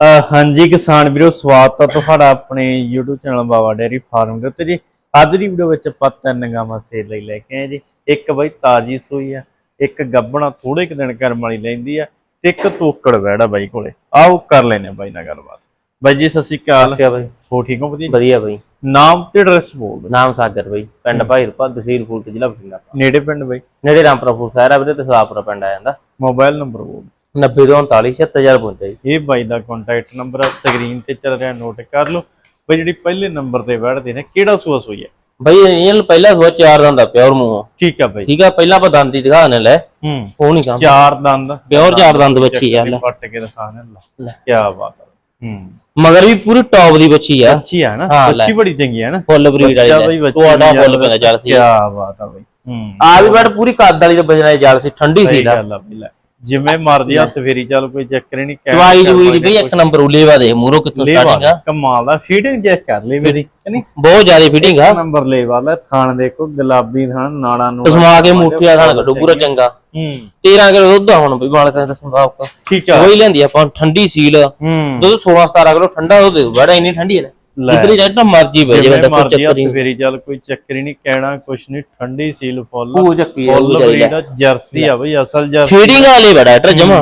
ਹਾਂਜੀ ਕਿਸਾਨ ਵੀਰੋ ਸਵਾਗਤ ਹੈ ਤੁਹਾਡਾ ਆਪਣੇ YouTube channel Baba dairy farm ਦੇ ਉੱਤੇ ਜੀ। ਅੱਜ ਦੀ ਵੀਡੀਓ ਵਿੱਚ ਆਪਾਂ ਤਿੰਨ ਗਾਵਾਂ ਸੇਲ ਲਈ ਲੈ ਕੇ ਆਏ ਜੀ। ਇੱਕ ਬਈ ਤਾਜੀ ਸੂਈ ਆ ਇੱਕ ਗੱਬਣਾ ਥੋੜੇ ਕੁ ਦਿਨ ਕਰਮ ਵਾਲੀ ਲੈਂਦੀ ਆ ਤੇ ਇੱਕ ਤੋਕੜ ਵੈੜਾ ਬਾਈ ਕੋਲੇ। ਆਓ ਕਰ ਲੈਨੇ ਆ ਬਾਈ ਨਾਲ ਗੱਲਬਾਤ। ਬਾਈ ਜੀ ਸਤਿ ਸ਼੍ਰੀ ਅਕਾਲ। ਅੱਛਾ ਬਾਈ। ਹੋ ਠੀਕ ਹੋ ਵਧੀਆ? ਵਧੀਆ ਬਾਈ। ਨਾਮ ਤੇ ਐਡਰੈਸ ਬੋਲ ਦਿਓ। ਨਾਮ ਸਾਗਰ ਬਾਈ ਪਿੰਡ ਭਾਈਰਪਾ ਤਹਿਸੀਲ ਫੂਲ ਤੇ ਜ਼ਿਲ੍ਹਾ ਬਠਿੰਡਾ। ਨੇੜੇ ਪਿੰਡ ਬਾਈ? ਨੇੜੇ ਰਾਮਪੁਰਾ ਫੂਲ ਸਾਰਾ ਵੀਰੇ ਤੇ ਸਲਾਪੁਰਾ ਪਿੰਡ ਆ ਜਾਂਦਾ। ਮੋਬਾਈਲ ਨੰਬਰ ਬੋਲ 90 ਤੋਂ 39 76000 ਪਹੁੰਚਾ ਜੀ ਇਹ ਬਾਈ ਦਾ ਕੰਟੈਕਟ ਨੰਬਰ ਸਕਰੀਨ ਤੇ ਚੱਲ ਰਿਹਾ ਨੋਟ ਕਰ ਲਓ। ਬਈ ਜਿਹੜੀ ਪਹਿਲੇ ਨੰਬਰ ਤੇ ਵੜਦੇ ਨੇ ਕਿਹੜਾ ਸੂਆ ਸੂਈ ਹੈ ਬਾਈ ਇਹ ਪਹਿਲਾ ਸਵਾ ਚਾਰ ਦੰਦ ਦਾ ਪਿਓਰ ਮੂੰਹ ਠੀਕ ਆ ਬਾਈ। ਠੀਕ ਆ ਪਹਿਲਾਂ ਆਪਾਂ ਦੰਦ ਹੀ ਦਿਖਾਣੇ ਲੈ। ਹੂੰ। ਉਹ ਨਹੀਂ ਕੰਮ। ਚਾਰ ਦੰਦ। ਪਿਓਰ ਚਾਰ ਦੰਦ ਬੱਚੀ ਆ ਲੈ। ਪੱਟ ਕੇ ਦਿਖਾਣੇ ਲਾ। ਕੀ ਬਾਤ ਹੈ ਹੂੰ। ਮਗਰ ਵੀ ਪੂਰੀ ਟੌਪ ਦੀ ਬੱਚੀ ਆ। ਅੱਛੀ ਹੈ ਨਾ। ਅੱਛੀ ਬੜੀ ਚੰਗੀ ਹੈ ਨਾ। ਫੁੱਲ ਬਰੀਡ ਵਾਲੀ ਬੱਚਾ ਬੱਚੀ ਤੁਹਾਡਾ ਫੁੱਲ ਪੈਂਦਾ ਜਲ ਸੀ। ਕੀ ਬਾਤ ਆ ਬਈ। ਹੂੰ। ਆ ਵੀ ਬੜ ਪੂਰੀ ਕੱਦ ਵਾਲੀ ਤੇ ਬਜਣਾ ਜਲ ਸੀ। ਠੰਡੀ ਸੀ ਆ ਲੈ। ਜਿਵੇਂ ਮਰਦੀ ਹੱਥ ਫੇਰੀ ਚੱਲ ਕੋਈ ਚੱਕਰ ਨਹੀਂ ਕਹਿ ਚਵਾਈ ਜੂਈ ਦੀ ਬਈ ਇੱਕ ਨੰਬਰ ਉਲੇਵਾ ਦੇ ਮੂਰੋ ਕਿੱਥੋਂ ਸਟਾਰਟਿੰਗ ਆ? ਕਮਾਲ ਦਾ ਫੀਡਿੰਗ ਚੈੱਕ ਕਰ ਲਈ ਮੇਰੀ ਨਹੀਂ? ਬਹੁਤ ਜ਼ਿਆਦਾ ਫਿਟਿੰਗ ਆ। ਨੰਬਰ ਲੈ ਵਾਲਾ ਥਾਣ ਦੇਖੋ ਗੁਲਾਬੀ ਥਾਣ ਨਾੜਾਂ ਨੂੰ ਸਮਾ ਕੇ ਮੂਠਿਆ ਖਾਣ ਕੱਢੋ ਪੂਰਾ ਚੰਗਾ। ਹੂੰ। 13 ਕਿਲੋ ਦੁੱਧ ਆ ਹੁਣ ਬਈ ਮਾਲਕਾਂ ਦਾ ਸੰਭਾਵ ਠੀਕ ਆ। ਸੋਈ ਲੈਂਦੀ ਆਪਾਂ ਠੰਡੀ ਸੀਲ। ਹੂੰ। ਦੁੱਧ 16 17 ਕਿਲੋ ਠੰਡਾ ਦੁੱਧ ਦੇ ਬੜਾ ਇੰਨੀ ਠੰਡੀ ਹੈ ਲੈ। ਜਿੱਦਰੀ ਰੈਡ ਮਰਜ਼ੀ ਵੇ ਜਿਵੇਂ ਕੋਈ ਚੱਕਰ ਹੱਥ ਹੀ ਫੇਰੀ ਚੱਲ ਕੋਈ ਚੱਕਰ ਹੀ ਨਹੀਂ ਕਹਿਣਾ ਕੁਛ ਨਹੀਂ ਠੰਡੀ ਸੀਲ ਫੁੱਲ ਉਹ ਚੱਕੀ ਆ ਫੁੱਲ ਬਰੀਡ ਜਰਸੀ ਆ ਬਈ ਅਸਲ ਜਰਸੀ। ਫੀਡਿੰਗ ਵਾਲੇ ਬੜਾ ਟਰ ਜਮਾ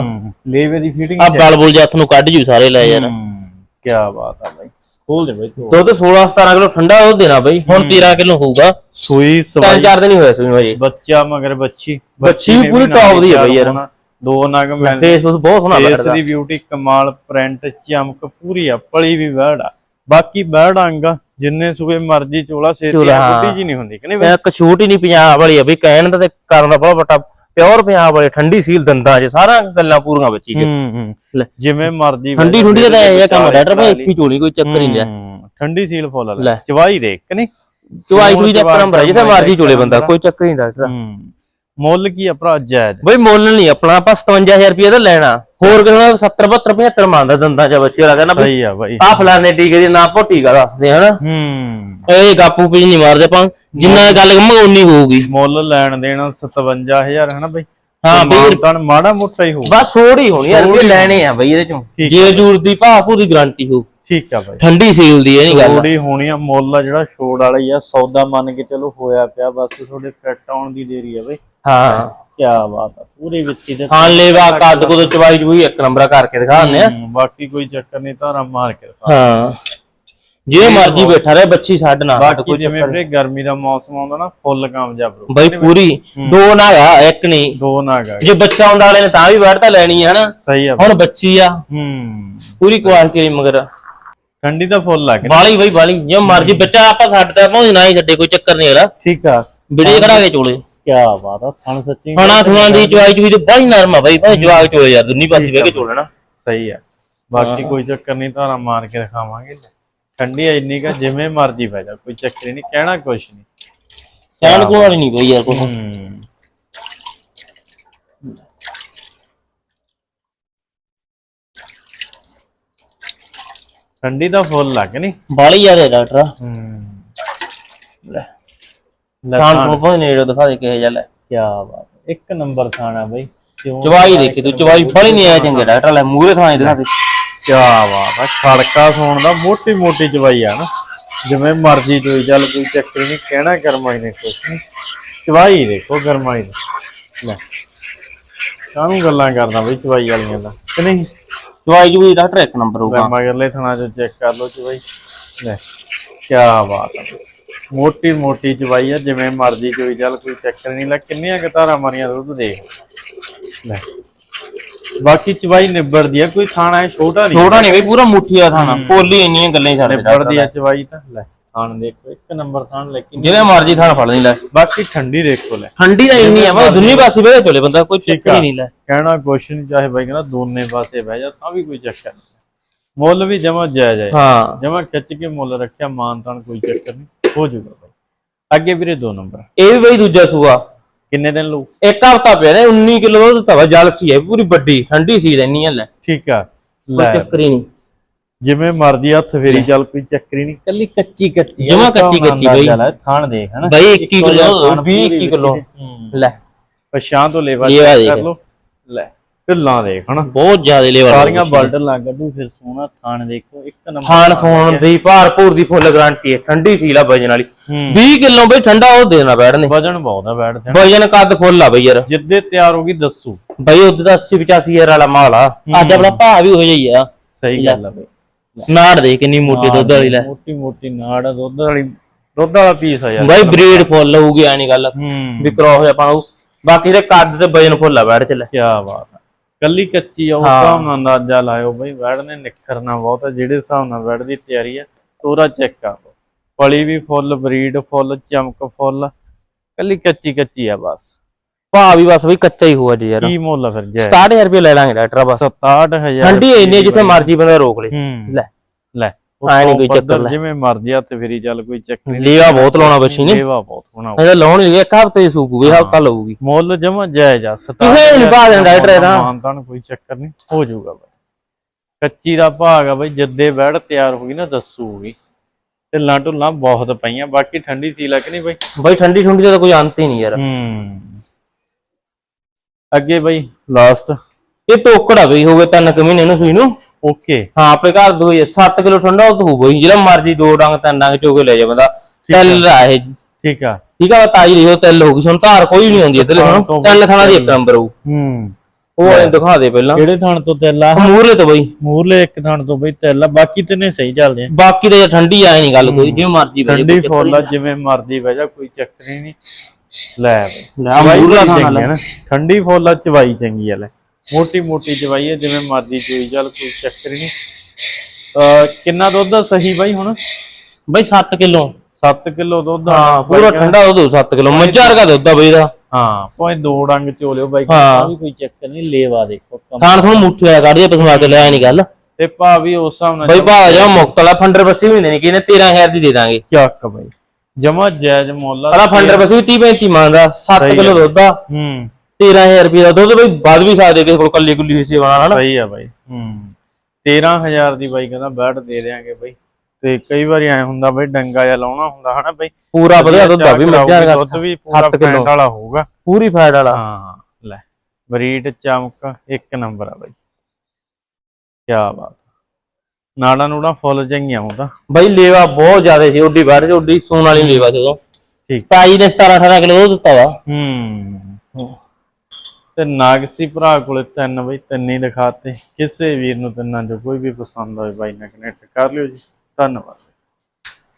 ਲੇਵੇ ਦੀ ਫੀਡਿੰਗ ਆ ਬਲ ਬੁਲ ਜੱਥ ਨੂੰ ਕੱਢ ਜੂ ਸਾਰੇ ਲੈ ਯਾਰ। ਕੀ ਬਾਤ ਆ ਬਈ। ਖੋਲ ਦੇ ਬਈ ਤੂੰ। ਦੁੱਧ 16 17 ਕਿਲੋ ਠੰਡਾ ਦੁੱਧ ਦੇਣਾ ਬਈ ਹੁਣ 13 ਕਿਲੋ ਹੋਊਗਾ। ਸੂਈ ਤਿੰਨ ਸਵਾਈ ਚਾਰ ਦਿਨ ਹੀ ਹੋਏ ਸੂਈ ਨੂੰ ਹਜੇ। ਬੱਚਾ ਮਗਰ ਬੱਚੀ। ਬੱਚੀ ਵੀ ਪੂਰੀ top ਦੀ ਆ ਬਈ ਯਾਰ। ਦੋ ਨਗ ਮਿਲ ਫੇਸ ਬਹੁਤ ਸੋਹਣਾ ਲੱਗਦਾ। ਦੀ ਬਿਊਟੀ ਕਮਾਲ ਪ੍ਰਿੰਟ ਚਮਕ ਪੂਰੀ ਆ ਪਲੀ ਵੀ ਬੈੜ ਆ। ਬਾਕੀ ਬੈੜ ਅੰਗ ਆ, ਜਿੰਨੇ ਸੂਏ ਮਰਜ਼ੀ ਚੋਲਾ ਸੇਤੀ ਹਾਂ। ਬੁੱਢੀ ਜੀ ਨਹੀਂ ਹੁੰਦੀ ਕਿ ਨਹੀਂ ਇੱਕ ਛੂਟ ਹੀ ਨਹੀਂ ਪੰਜਾਬ ਵਾਲੀ ਆ ਬਈ ਕਹਿਣ ਦਾ ਤੇ ਕਰਨ ਦਾ ਬੜਾ ਵੱਟਾ ਪਿਓਰ ਪੰਜਾਬ ਵਾਲੀ ਠੰਡੀ ਸੀਲ ਦੰਦਾਂ 'ਚ ਸਾਰਾ ਗੱਲਾਂ ਪੂਰੀਆਂ ਬੱਚੀ 'ਚ। ਹੂੰ ਹੂੰ। ਲੈ। ਜਿਵੇਂ ਮਰਜ਼ੀ ਠੰਡੀ ਠੰਡੀ ਦਾ ਇਹ ਕੰਮ ਡਾਕਟਰ ਭਾਈ ਇੱਥੇ ਚੋਣੀ ਕੋਈ ਚੱਕਰ ਨਹੀਂ ਹੂੰ, ਠੰਡੀ ਸੀਲ ਫੁੱਲ ਲੈ। ਲੈ। ਚਵਾਈ ਦੇਖ ਕਿ ਨਹੀਂ? ਚੁਆਈ ਚੁਈ ਦਾ ਹੈ ਜਿੱਥੇ ਮਰਜ਼ੀ ਚੋਲੇ ਬੰਦਾ। ਕੋਈ ਚੱਕਰ ਨਹੀਂ ਡਾਕਟਰ। ਹੂੰ। ਮੁੱਲ ਕੀ ਆ ਭਰਾ ਜਾਇਜ਼? ਬਈ ਮੁੱਲ ਨਹੀਂ ਆਪਣਾ ਆਪਾਂ 57000 ਰੁਪਏ ਦਾ ਲੈਣਾ। ਹੋਰ ਕਿਸੇ ਦਾ 70 72 75 ਮੰਗਦਾ ਦੰਦਾਂ ਚ ਬੱਚੇ ਵਾਲਾ ਕਹਿੰਦਾ ਸਹੀ ਆ ਬਾਈ। ਆ ਫਲਾਣੇ ਟੀਕੇ ਦੀ ਨਾ ਭੋ ਟੀਕਾ ਦੱਸਦੇ ਹਨਾ? ਹੂੰ। ਇਹ ਗਾਪੂ ਪੀ ਨਹੀਂ ਮਾਰਦੇ ਆਪਾਂ। ਜਿੰਨਾ ਗੱਲ ਉਨੀ ਹੋਊਗੀ। ਮੁੱਲ ਲੈਣ ਦੇਣਾ 57000 ਹੈ ਨਾ ਬਈ? ਹਾਂ ਬਈ ਤਾਂ ਮਾੜਾ ਮੋਟਾ ਹੀ ਹੋਊ। ਬਸ ਹੀ ਹੋਣੀ ਯਾਰ ਰੁਪਏ ਲੈਣੇ ਆ ਬਈ ਇਹਦੇ ਚੋਂ। ਜੇ ਜੂਰ ਦੀ ਭਾਪੂ ਦੀ ਗਾਰੰਟੀ ਹੋ ਠੀਕ ਆ ਬਾਈ। ਠੰਡੀ ਸੀਲ ਦੀ ਇਹ ਨਹੀਂ ਗੱਲ। ਥੋੜੀ ਹੋਣੀ ਆ ਮੁੱਲ ਆ ਜਿਹੜਾ ਛੋੜ ਵਾਲਾ ਹੀ ਆ। ਸੌਦਾ ਮੰਨ ਕੇ ਚਲੋ ਹੋਇਆ ਪਿਆ ਬਸ ਤੁਹਾਡੇ ਫਿੱਟ ਆਉਣ ਦੀ ਦੇਰੀ ਆ ਬਈ। ਹਾਂ। ਕੀ ਬਾਤ ਆ ਪੂਰੀ ਵਿੱਚੀ ਦੇ ਹਾਂ ਲੈਵਾ ਕੱਦ ਕੋ ਚਵਾਈ ਜੂਈ ਇੱਕ ਨੰਬਰ ਕਰਕੇ ਦਿਖਾ ਦਿੰਦੇ ਆ। ਹੂੰ, ਬਾਕੀ ਕੋਈ ਚੱਕਰ ਨਹੀਂ ਧਾਰਾ ਮਾਰ ਕੇ ਦਿਖਾ। ਹਾਂ। ਜੇ ਮਰਜ਼ੀ ਬੈਠਾ ਰਹੇ ਬੱਚੀ ਛੱਡ ਨਾ ਬਾਕੀ ਕੋਈ ਜਿਵੇਂ ਵੀਰੇ ਗਰਮੀ ਦਾ ਮੌਸਮ ਆਉਂਦਾ ਨਾ ਫੁੱਲ ਕਾਮਯਾਬ ਰਹੋ। ਬਈ ਪੂਰੀ ਦੋ ਨਾ ਆ ਇੱਕ ਨਹੀਂ। ਦੋ ਨਾਗ ਆ। ਗਏ। ਜੇ ਬੱਚਾ ਆਉਂਦਾ ਵਾਲੇ ਨੇ ਤਾਂ ਵੀ ਵੜ ਤਾਂ ਲੈਣੀ ਹੈ ਹਨਾ? ਸਹੀ ਆ। ਹੁਣ ਬੱਚੀ ਆ। ਹੂੰ। ਪੂਰੀ ਕੁਆਲਿਟੀ ਮਗਰ। ਠੰਡੀ ਦਾ ਫੁੱਲ ਲੱਗ ਬਾਲੀ ਬਈ ਬਾਲੀ। ਜੇ ਮਰਜ਼ੀ ਬੱਚਾ ਆਪਾਂ ਛੱਡਦਾ ਭਾਵੇਂ ਨਾ ਹੀ ਛੱਡੇ ਕੋਈ ਚੱਕਰ ਨਹੀਂ ਹੈਗਾ। ਠੀਕ ਆ। ਬਿੜੇ ਖੜਾ ਕੇ ਚੋਲੇ। ਕੀ ਬਾਤ ਆ ਥਣ ਸੱਚੀ। ਖਾਣਾ ਖਵਾਉਣ ਦੀ ਚਵਾਈ ਚੂਈ ਤੇ ਬੜੀ ਨਰਮ ਆ ਬਈ ਭਾਵੇਂ ਜਵਾਗ ਚੋਲੇ ਯਾਰ ਦੁੰਨੀ ਪਾਸੇ ਬਹਿ ਕੇ ਚੋਲਣਾ ਸਹੀ ਆ। ਬਾਕੀ ਕੋਈ ਚੱਕਰ ਨਹੀਂ ਧਾਰਾ ਮਾਰ ਕੇ ਦਿਖਾਵਾਂਗੇ ਠੰਡੀ ਆ ਇੰਨੀ ਕਾ ਜਿਵੇਂ ਮਰਜ਼ੀ ਪੈ ਜਾ ਕੋਈ ਚੱਕਰ ਨਹੀਂ ਕਹਿਣਾ ਕੁਛ ਨਹੀਂ। ਕਹਿਣ ਕੋਲ ਨਹੀਂ ਬਈ ਯਾਰ ਕੋਈ। ਹੂੰ। ਠੰਡੀ ਦਾ ਫੁੱਲ ਲੱਗ ਨਹੀਂ ਬਾਲੀ ਯਾਰ ਡਾਕਟਰ। ਹੂੰ। ਲੈ। ਖਾਣ ਕੋਲ ਭਾਵੇਂ ਨੇੜੇ ਦਿਖਾ ਦੇ ਕਿਹੇ ਜਲ ਕੀ ਬਾਤ ਇੱਕ ਨੰਬਰ ਖਾਣਾ ਬਈ। ਚਵਾਈ ਦੇਖੀ ਤੂੰ ਚਵਾਈ ਫੜੀ ਨਹੀਂ ਆਇਆ ਚੰਗੇ ਡਾਕਟਰ ਲੈ ਮੂਰੇ ਥਾਂ ਦਿਖਾ ਦੇ। ਕੀ ਬਾਤ ਆ ਖੜਕਾ ਸੋਣ ਦਾ ਮੋਟੀ ਮੋਟੀ ਚਵਾਈ ਆ ਨਾ। ਜਿਵੇਂ ਮਰਜ਼ੀ ਚੋਈ ਚੱਲ ਕੋਈ ਚੱਕਰ ਨਹੀਂ ਕਹਿਣਾ ਕਰਮਾਈ ਨੇ ਕੁਛ ਨਹੀਂ। ਚਵਾਈ ਦੇਖੋ ਗਰਮਾਈ ਦੀ ਲੈ। ਕਾਹਨੂੰ ਗੱਲਾਂ ਕਰਦਾ ਬਈ ਚਵਾਈ ਵਾਲੀਆਂ ਦਾ? ਕਿ ਨਹੀਂ? ਚਵਾਈ ਜੂਈ ਡਾਕਟਰ ਇੱਕ ਨੰਬਰ ਹੋਊਗਾ। ਮਗਰਲੇ ਥਣਾ ਚ ਚੈੱਕ ਕਰ ਲਓ ਚਵਾਈ ਲੈ। ਕੀ ਬਾਤ ਆ ਮੋਟੀ ਮੋਟੀ ਚਵਾਈ ਆ ਜਿਵੇਂ ਮਰਜ਼ੀ ਚੋਈ ਚੱਲ ਕੋਈ ਚੱਕਰ ਨਹੀਂ। ਲੈ ਕਿੰਨੀਆਂ ਕਤਾਰਾਂ ਮਾਰੀਆਂ ਦੁੱਧ ਦੇਖ ਲੈ। ਬਾਕੀ ਚਵਾਈ ਨਿਬੜਦੀ ਆ ਕੋਈ ਥਾਣਾ ਹੈ ਛੋਟਾ ਨਹੀਂ ਛੋਟਾ ਨਹੀਂ ਬਈ ਪੂਰਾ ਮੁੱਠੀ ਆ ਥਾਣਾ ਪੋਲੀ ਇੰਨੀਆਂ ਗੱਲਾਂ ਹੀ ਛੱਡ ਨਿਬੜਦੀ ਆ ਚਵਾਈ ਤਾਂ। ਲੈ ਥਾਣ ਦੇਖੋ ਇੱਕ ਨੰਬਰ ਥਾਣ ਲੇਕਿਨ ਜਿਹੜੇ ਮਰਜ਼ੀ ਥਾਣ ਫੜ ਲਈ ਲੈ। ਬਾਕੀ ਠੰਡੀ ਦੇਖੋ ਲੈ। ਠੰਡੀ ਤਾਂ ਇੰਨੀ ਆ ਵਾ ਦੁੰਨੀ ਪਾਸੇ ਬਹਿ ਕੇ ਚੋਲੇ ਬੰਦਾ ਕੋਈ ਚੱਕਰ ਨਹੀਂ ਲੈ। ਕਹਿਣਾ ਕੁਛ ਨਹੀਂ ਚਾਹੇ ਬਾਈ ਕਹਿੰਦਾ ਦੋਨੇ ਪਾਸੇ ਬਹਿ ਜਾ ਤਾਂ ਵੀ ਕੋਈ ਚੱਕਰ ਨਹੀਂ। ਮੁੱਲ ਵੀ ਜਮਾ ਜਾਇਜ਼ ਹੈ ਹਾਂ। ਜਮਾ ਖਿੱਚ ਕੇ ਮੁੱਲ ਰੱਖਿਆ ਮਾਨ ਤਾਨ ਕੋਈ ਚੱਕਰ ਨਹੀਂ। ਹੋ ਜਾਊਗਾ ਬਾਈ। ਅੱਗੇ ਵੀਰੇ ਦੋ ਨੰਬਰ। ਇਹ ਵੀ ਬਈ ਦੂਜਾ ਸੂਆ। ਕਿੰਨੇ ਦਿਨ ਲਊ? ਇੱਕ ਹਫਤਾ ਪਿਆ ਨੇ 19 ਕਿਲੋ ਦੁੱਧ ਤਵਾ ਜਲਸੀ ਹੈ ਪੂਰੀ ਵੱਡੀ ਠੰਡੀ ਸੀ ਰਹਿਣੀ ਹੈ ਲੈ। ਠੀਕ ਆ। ਕੋਈ ਲੈ। ਚੱਕਰ ਹੀ ਨਹੀਂ। ਜਿਵੇਂ ਮਰਦੀ ਹੱਥ ਫੇਰੀ ਚੱਲ ਕੋਈ ਚੱਕਰ ਨਹੀਂ। ਕੱਲੀ ਕੱਚੀ ਕੱਚੀ ਜਮਾਂ ਕੱਚੀ ਕੱਚੀ ਬਈ। ਥਾਣ ਦੇਖ ਹਨਾ। ਬਈ 21 ਇੱਕੋ ਜਿਹਾ ਕਿਲੋ ਥਾਣ 20 ਪੂਰੀ 21 ਕਿਲੋ। ਲੈ। ਪਛਾਂ ਤੋਂ ਲੈਵਾ। ਕਰ ਲਓ। ਲੈ ਢਿੱਲਾਂ ਦੇਖ ਹਨਾ? ਬਹੁਤ ਜ਼ਿਆਦਾ ਲੇਵਰ ਸਾਰੀਆਂ ਬਲਡ ਲੱਗ ਗੱਡੂ ਫਿਰ ਸੋਹਣਾ ਥਾਣ ਦੇਖੋ ਇੱਕ ਨੰਬਰ ਖਾਣ ਖੋਣ ਦੀ ਭਾਰਪੂਰ ਦੀ ਫੁੱਲ ਗਾਰੰਟੀ ਹੈ ਠੰਡੀ ਸੀਲ ਆ ਵਜਨ ਵਾਲੀ। ਹੂੰ। 20 ਕਿਲੋ ਬਈ ਠੰਡਾ ਉਹ ਦੇਣਾ ਬੈਠਨੇ ਵਜਨ ਬਹੁਤ ਆ ਬੈਠ ਤੇ ਵਜਨ ਕੱਦ ਫੁੱਲ ਆ ਬਈ ਯਾਰ। ਜਿੱਦੇ ਤਿਆਰ ਹੋ ਗਈ ਦੱਸੂ। ਬਈ ਉਹਦੇ ਦਾ 80 85 ਹਜ਼ਾਰ ਵਾਲਾ ਮਾਲ ਆ। ਅੱਜ ਆਪਣਾ ਭਾਅ ਵੀ ਹੋ ਜਾਈ ਆ। ਸਹੀ ਗੱਲ ਆ ਬਈ। ਨਾੜ ਦੇ ਕਿੰਨੀ ਮੋਟੀ ਦੁੱਧ ਵਾਲੀ ਲੈ। ਮੋਟੀ ਮੋਟੀ ਨਾੜ ਆ, ਦੁੱਧ ਵਾਲੀ ਦੁੱਧ ਵਾਲਾ ਪੀਸ ਆ ਯਾਰ। ਬਈ ਬਰੀਡ ਫੁੱਲ ਹੋਊਗੀ ਐ ਨਹੀਂ ਗੱਲ। ਵੀ ਕ੍ਰੋਸ ਹੋਇਆ ਆਪਾਂ ਬਾਕੀ ਦੇ ਕੱਦ ਤੇ ਵਜਨ ਫੁੱਲ ਆ ਬੈਠ ਚ ਲੈ ਕੀ ਬਾਤ ਕੱਲੀ ਕੱਚੀ ਆ ਉਸ ਹਿਸਾਬ ਨਾਲ ਅੰਦਾਜ਼ਾ ਲਾਇਓ ਬਈ ਵੈੜ ਨੇ ਨਿਖਰਨਾ ਬਹੁਤ ਆ ਜਿਹੜੇ ਹਿਸਾਬ ਨਾਲ ਵੈੜ ਦੀ ਤਿਆਰੀ ਆ ਤੋਰਾ ਚੈੱਕ ਕਰ ਲਓ। ਪਲੀ ਵੀ ਫੁੱਲ ਬਰੀਡ ਫੁੱਲ ਚਮਕ ਫੁੱਲ ਕੱਲੀ ਕੱਚੀ ਕੱਚੀ ਆ ਬਸ। ਭਾਅ ਵੀ ਬਸ ਬਈ ਕੱਚਾ ਹੀ ਹੋਊ ਅੱਜ ਯਾਰ। ਕੀ ਮੁੱਲ ਆ ਫਿਰ ਜੈ? 67000 ਰੁਪਏ ਲੈ ਲਾਂਗੇ ਡਾਕਟਰ ਬਸ 67000 ਠੰਡੀ ਇੰਨੀ ਜਿੱਥੇ ਮਰਜ਼ੀ ਬੰਦਾ ਰੋਕ ਲੇ। ਹੂੰ। ਲੈ ਲੈ। ਐਂ ਨੀ ਉੱਤੋਂ ਕੋਈ ਚੱਕਰ ਲੈ। ਜਿਵੇਂ ਮਰਜ਼ੀ ਆ ਤੇ ਫੇਰੀ ਚੱਲ ਕੋਈ ਚੱਕਰ ਨਹੀਂ। ਲੀਵਾ ਬਹੁਤ ਲਾਉਣਾ ਬੱਚੀ ਨੇ ਸੇਵਾ ਬਹੁਤ ਹੋਣਾ। ਇਹਦਾ ਲਾਉਣ ਹੀ ਇੱਕ ਹਫ਼ਤੇ ਸੂਕੂਗੀ ਹਫ਼ਤਾ ਲਊਗੀ। ਮੁੱਲ ਜਮਾ ਜਾਇਜ਼ ਆ ਕਿਸੇ ਨੀ ਭਾਅ ਦੇਣਾ ਡਾਕਟਰ ਇਹਦਾ। ਮਾਨਤਾਨ ਕੋਈ ਚੱਕਰ ਨਹੀਂ ਹੋ ਜਾਊਗਾ ਬਾਈ। ਕੱਚੀ ਦਾ ਭਾਗ ਆ ਬਈ ਜੱਦੇ ਬੈੜ ਤਿਆਰ ਹੋ ਗਈ ਨਾ ਦੱਸੂਗੀ। ਢਿੱਲਾਂ ਢੁੱਲਾਂ ਬਹੁਤ ਪਈਆਂ ਬਾਕੀ ਠੰਡੀ ਸੀ ਲੱਗ ਨਹੀਂ ਬਈ? ਬਈ ਠੰਡੀ ਠੰਡੀ ਦਾ ਤਾਂ ਕੋਈ ਅੰਤ ਹੀ ਨਹੀਂ ਯਾਰ। ਹੂੰ। ਅੱਗੇ ਬਈ ਲਾਸਟ ਇਹ ਟੋਕੜ ਬਈ ਹੋਵੇ ਤਿੰਨ ਕੁ ਮਹੀਨੇ ਨੂੰ ਸੂਈ ਨੂੰ। ਓਕੇ। ਹਾਂ ਆਪਣੇ ਘਰ ਦੋ 7 ਕਿਲੋ ਠੰਡਾ ਉਹ ਹੋਊ ਬਈ ਜਿਹੜਾ ਮਰਜ਼ੀ ਦੋ ਡੰਗ ਤਿੰਨ ਡੰਗ ਚੋਕੇ ਲੈ ਜਾ ਬੰਦਾ। ਤਿੱਲ ਆ ਇਹ। ਠੀਕ ਆ। ਠੀਕ ਆ ਤਾਜੀ ਲਿਖੋ ਤਿੱਲ ਹੋਊਗੀ। ਸੁਣ ਧਾਰ ਕੋਈ ਨਹੀਂ ਆਉਂਦੀ ਇਧਰ ਹਾਂ, ਹੁਣ ਤੋਂ ਤਿੰਨ ਥਾਣਾ ਦੀ ਇੱਕ ਨੰਬਰ ਹੋਊ। ਹੂੰ। ਉਹ ਐਂ ਦਿਖਾ ਦੇ ਪਹਿਲਾਂ। ਕਿਹੜੇ ਥਣ ਤੋਂ ਤੇਲਾ ਮੂਰਲੇ ਤੋਂ ਬਈ। ਮੂਰਲੇ ਇੱਕ ਥਣ ਤੋਂ ਬਈ ਤੇਲਾ ਬਾਕੀ ਤੇ ਨੇ ਸਹੀ ਚੱਲਦੇ। ਆ ਬਾਕੀ ਤਾਂ ਯਾਰ ਠੰਡੀ ਆਏ ਨਹੀਂ ਗੱਲ ਕੋਈ। ਜਿਵੇਂ ਮਰਜ਼ੀ ਬਈ ਠੰਡੀ ਫੁੱਲ ਆ ਜਿਵੇਂ ਮਰਜ਼ੀ ਬਹਿ ਜਾ ਕੋਈ ਚੱਕਰ ਹੀ ਨਹੀਂ। ਲੈ। ਬਈ ਲੈ ਆਹ ਮੂਰਲਾ ਥਾਣਾ ਚੰਗੀ ਲੈ। ਆ ਨਾ। ਠੰਡੀ ਫੁੱਲ ਆ ਚਵਾਈ ਚੰਗੀ ਆ ਲੈ। ਮੋਟੀ ਮੋਟੀ ਚਵਾਈ ਹੈ ਜਿਵੇਂ ਮਰਜ਼ੀ ਚੋਈ ਚੱਲ ਕੋਈ ਚੱਕਰ ਨਹੀਂ। ਕਿੰਨਾ ਦੁੱਧ ਆ ਸਹੀ ਬਾਈ ਹੁਣ? ਬਈ 7 ਕਿਲੋ। 7 ਕਿਲੋ ਦੁੱਧ ਆ। ਹਾਂ ਪੂਰਾ ਠੰਡਾ ਉਹ 7 ਕਿਲੋ। ਮੱਝਾਂ ਵਰਗਾ ਦੁੱਧ ਆ ਬਈ ਦਾ। ਹਾਂ ਭਾਵੇਂ ਦੋ ਡੰਗ ਚੋਲਿਓ ਬਾਈ ਹਾਂ। ਵੀ ਕੋਈ ਚੱਕਰ ਨਹੀਂ ਲੇਵਾ ਦੇਖੋ ਕੰਮ। ਥਾਣ ਤੁਹਾਨੂੰ ਮੁੱਠੀ ਆ ਕੱਢ ਦੇ ਪਸਮਾ ਕੇ ਲੈ ਨਹੀਂ ਗੱਲ। ਤੇ ਭਾ ਵੀ ਉਸ ਹਿਸਾਬ ਨਾਲ ਬਈ ਭਾਅ ਜਾ ਮੁਕਤ ਵਾਲਾ ਫੰਡਰ ਬੱਸੀ ਵੀ ਨਹੀਂ ਕਿਨੇ 13000 ਦੀ ਦੇ ਦਾਂਗੇ। ਚੱਕ ਬਾਈ। ਜਮਾ ਜਾਇਜ਼ ਮੁੱਲ ਆ। ਫੰਡਰ ਬੱਸੀ ਵੀ 30 35 ਮੰਗਦਾ 7 ਕਿਲੋ ਦੁੱਧ ਆ। ਹੂੰ। 13000 ਰੁਪਏ ਦਾ ਦੁੱਧ ਬਈ ਵੱਧ ਵੀ ਸਕਦੇ ਕਿਸੇ ਕੋਲ ਕੱਲੀ ਕੁੱਲੀ ਹੋਈ ਸੇਵਾ ਨਾਲ ਹਨਾ? ਸਹੀ ਆ ਬਾਈ ਹੂੰ। 13000 ਦੀ ਬਾਈ ਕਹਿੰਦਾ ਬੈਡ ਦੇ ਦੇਾਂਗੇ ਬਾਈ। ਤੇ ਕਈ ਵਾਰੀ ਐ ਹੁੰਦਾ ਬਾਈ ਡੰਗਾ ਜਿਹਾ ਲਾਉਣਾ ਹੁੰਦਾ ਹਨਾ ਬਾਈ? ਪੂਰਾ ਵਧੀਆ ਦੁੱਧ ਆ ਵੀ ਮੱਝਾਂ ਵਰਗਾ ਦੁੱਧ ਵੀ ਪੂਰਾ 7 ਕਿਲੋ। ਫੈਟ ਵਾਲਾ ਹੋਊਗਾ। ਪੂਰੀ ਫੈਟ ਵਾਲਾ। ਹਾਂ ਲੈ ਬਰੀਡ ਚਮਕ ਇੱਕ ਨੰਬਰ ਆ ਬਾਈ। ਕੀ ਬਾਤ। ਨਾੜਾ ਨੂੜਾ ਫੁੱਲ ਜੰਗੀਆਂ ਹੁੰਦਾ ਬਈ ਲੇਵਾ ਬਹੁਤ ਜ਼ਿਆਦਾ ਸੀ ਓਡੀ ਬਾਹਰ ਚ ਓਡੀ ਸੂਣ ਵਾਲੀ ਲੇਵਾ ਸੀ ਉਦੋਂ। ਠੀਕ। ਤਾਈ ਨੇ 17 18 ਕਿਲੋ ਦੁੱਧ ਦਿੱਤਾ ਵਾ। ਹੂੰ। ਤੇ ਨਾਗਸੀ ਭਰਾ ਕੋਲੇ ਤਿੰਨ ਬਈ, ਤਿੰਨ ਹੀ ਦਿਖਾਤੇ। ਕਿਸੇ ਵੀਰ ਨੂੰ ਤਿੰਨਾਂ ਚੋਂ ਕੋਈ ਵੀ ਪਸੰਦ ਆਵੇ ਬਾਈ ਨਾਲ ਕਨੈਕਟ ਕਰ ਲਿਓ ਜੀ। ਧੰਨਵਾਦ।